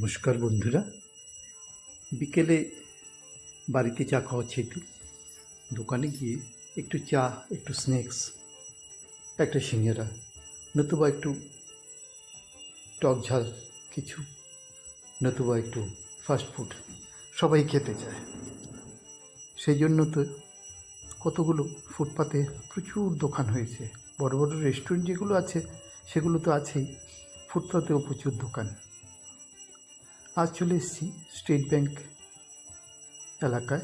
নমস্কার বন্ধুরা। বিকেলে বাড়িতে চা খাওয়া ছেতু দোকানে গিয়ে একটু চা, একটু স্ন্যাক্স, একটা সিঙ্গারা, নতুবা একটু টক ঝাল, কিছু নতুবা একটু ফাস্ট ফুড সবাই খেতে চায়। সেই জন্য তো কতগুলো ফুটপাতে প্রচুর দোকান হয়েছে। বড় বড় রেস্টুরেন্ট যেগুলো আছে, সেগুলো তো আছেই। ফুটপাতেও প্রচুর দোকান। আজ চলে এসেছি স্টেট ব্যাংক এলাকায়,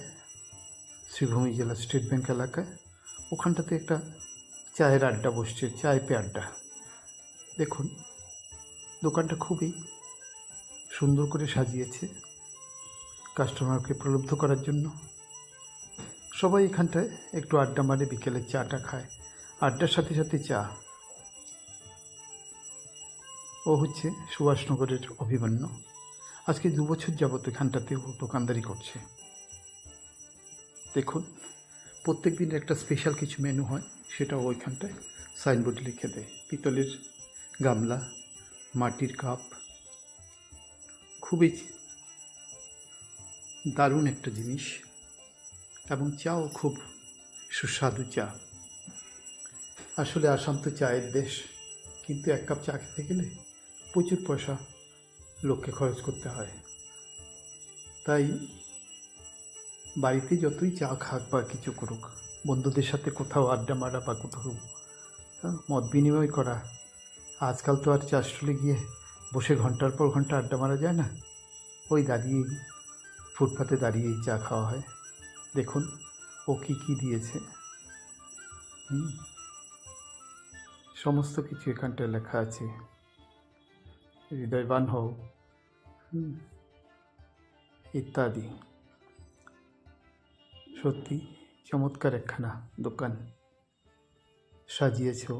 শ্রীভূমি জেলা স্টেট ব্যাংক এলাকায়। ওখানটাতে একটা চায়ের আড্ডা বসছে, চায় পে আড্ডা। দেখুন, দোকানটা খুবই সুন্দর করে সাজিয়েছে কাস্টমারকে প্রলুব্ধ করার জন্য। সবাই এখানটায় একটু আড্ডা মারে, বিকেলে চাটা খায়। আড্ডার সাথে সাথে চা। ও হচ্ছে সুভাষনগরের অভিমন্য। আজকে দু বছর যাবত এখানটাতে দোকানদারি করছে। দেখুন প্রত্যেক দিন একটা স্পেশাল কিছু মেনু হয়, সেটাও ওইখানটায় সাইনবোর্ডে লিখে দেয়। পিতলের গামলা, মাটির কাপ খুবই দারুণ একটা জিনিস এবং চাও খুব সুস্বাদু চা। আসলে আসাম তো চায়ের দেশ, কিন্তু এক কাপ চা খেতে গেলে প্রচুর পয়সা লোককে খরচ করতে হয়। তাই বাড়িতে যতই চা খাক বা কিছু করুক বন্ধুদের সাথে কোথাও আড্ডা মারা বা কোথাও মত বিনিময় করা আজকাল তো আর চা স্টলে গিয়ে বসে ঘণ্টার পর ঘণ্টা আড্ডা মারা যায় না। ওই দাঁড়িয়েই ফুটপাতে দাঁড়িয়েই চা খাওয়া হয়। দেখুন ও কী কী দিয়েছে। সমস্ত কিছু এখানটায় লেখা আছে। হৃদয়বান হুম, ইত্যাদি। সত্যি চমৎকার একখানা দোকান সাজিয়েছে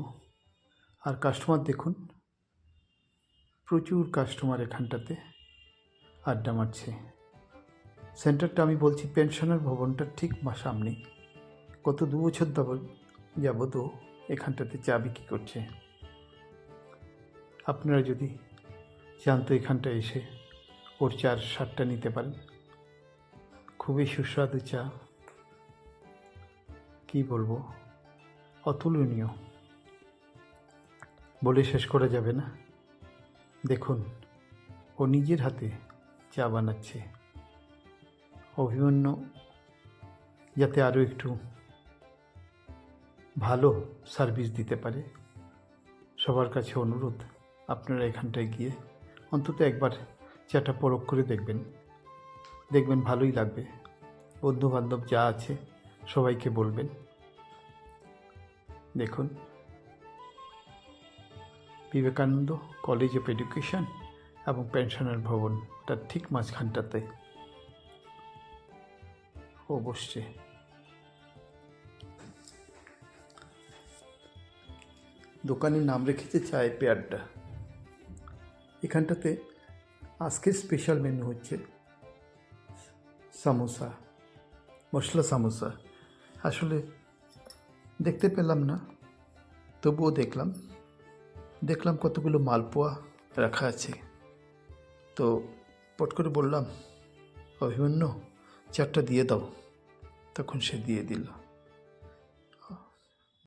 আর কাস্টমার দেখুন, প্রচুর কাস্টমার এখানটাতে আড্ডা মারছে। সেন্টারটা আমি বলছি পেনশনার ভবনটার ঠিক মা সামনেই গত দু বছর যাবত ও এখানটাতে চা বিক্রি করছে। আপনারা যদি চান তো এখানটা এসে ওর চার স্বাদটা নিতে পারেন। খুবই সুস্বাদু চা। কি বলব? অতুলনীয়। বলে শেষ করা যাবে না। দেখুন, ও নিজের হাতে চা বানাচ্ছে। অভিমন্য, যাতে আরও একটু ভালো সার্ভিস দিতে পারে। সবার কাছে অনুরোধ, আপনারা এখানটায় গিয়ে অন্তত একবার চাটা পরখ করে দেখবেন। দেখবেন ভালোই লাগবে। বন্ধু বান্ধব যা আছে, সবাইকে বলবেন। দেখুন। বিবেকানন্দ কলেজ অফ এডুকেশন এবং পেনশনার ভবন, তার ঠিক মাঝখানটাতে। ও বসছে। দোকানের নাম রেখেছে চায় পেয়ারটা। এখানটাতে আজকের স্পেশাল মেনু হচ্ছে সামোসা, মশলা সামোসা। আসলে দেখতে পেলাম না, তবুও দেখলাম। দেখলাম কতগুলো মালপোয়া রাখা আছে। তো পট করে বললাম, অভিমন্যু, চারটা দিয়ে দাও। তখন সে দিয়ে দিল।